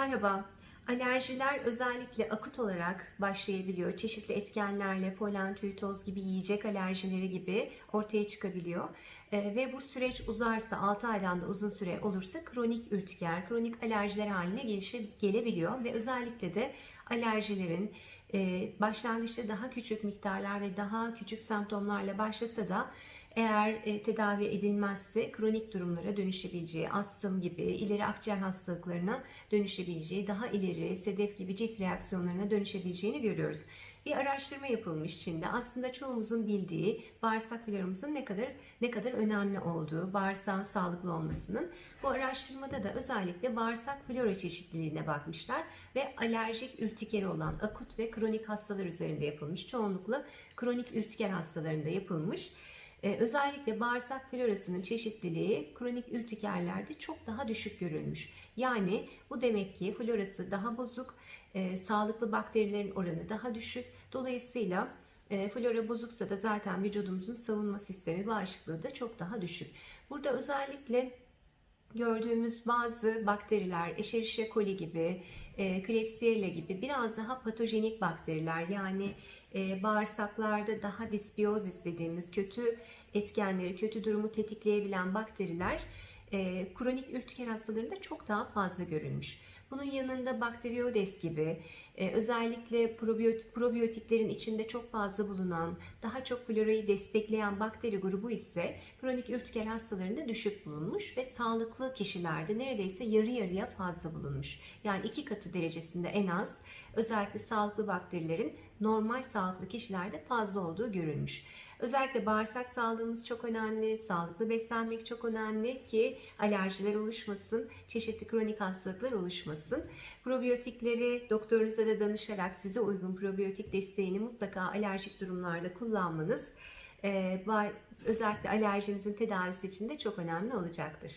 Merhaba. Alerjiler özellikle akut olarak başlayabiliyor. Çeşitli etkenlerle polen, tüy, toz gibi yiyecek alerjileri gibi ortaya çıkabiliyor. Ee, ve bu süreç uzarsa 6 aydan da uzun süre olursa kronik ürtiker, kronik alerjiler haline gelişe, gelebiliyor. Ve özellikle de alerjilerin e, başlangıçta daha küçük miktarlar ve daha küçük semptomlarla başlasa da eğer e, tedavi edilmezse kronik durumlara dönüşebileceği, astım gibi ileri akciğer hastalıklarına dönüşebileceği, daha ileri sedef gibi cilt reaksiyonlarına dönüşebileceğini görüyoruz. Bir araştırma yapılmış Çin'de. Aslında çoğumuzun bildiği bağırsak floramızın ne kadar ne kadar önemli olduğu, bağırsağın sağlıklı olmasının. Bu araştırmada da özellikle bağırsak flora çeşitliliğine bakmışlar ve alerjik ürtikeri olan akut ve kronik hastalar üzerinde yapılmış. Çoğunlukla kronik ürtiker hastalarında yapılmış. Ee, özellikle bağırsak florasının çeşitliliği kronik ürtikerlerde çok daha düşük görülmüş. Yani bu demek ki florası daha bozuk, e, sağlıklı bakterilerin oranı daha düşük. Dolayısıyla e, flora bozuksa da zaten vücudumuzun savunma sistemi bağışıklığı da çok daha düşük. Burada özellikle gördüğümüz bazı bakteriler, Escherichia coli gibi, e, Klebsiella gibi biraz daha patojenik bakteriler yani e, bağırsaklarda daha disbiyozis dediğimiz kötü etkenleri, kötü durumu tetikleyebilen bakteriler e, kronik ürtiker hastalarında çok daha fazla görülmüş. Bunun yanında bakteriodes gibi e, özellikle probiyotik, probiyotiklerin içinde çok fazla bulunan, daha çok florayı destekleyen bakteri grubu ise kronik ürtiker hastalarında düşük bulunmuş ve sağlıklı kişilerde neredeyse yarı yarıya fazla bulunmuş. Yani iki katı derecesinde en az özellikle sağlıklı bakterilerin normal sağlıklı kişilerde fazla olduğu görülmüş. Özellikle bağırsak sağlığımız çok önemli, sağlıklı beslenmek çok önemli ki alerjiler oluşmasın, çeşitli kronik hastalıklar oluşmasın. Probiyotikleri doktorunuza da danışarak size uygun probiyotik desteğini mutlaka alerjik durumlarda kullanmanız özellikle alerjinizin tedavisi için de çok önemli olacaktır.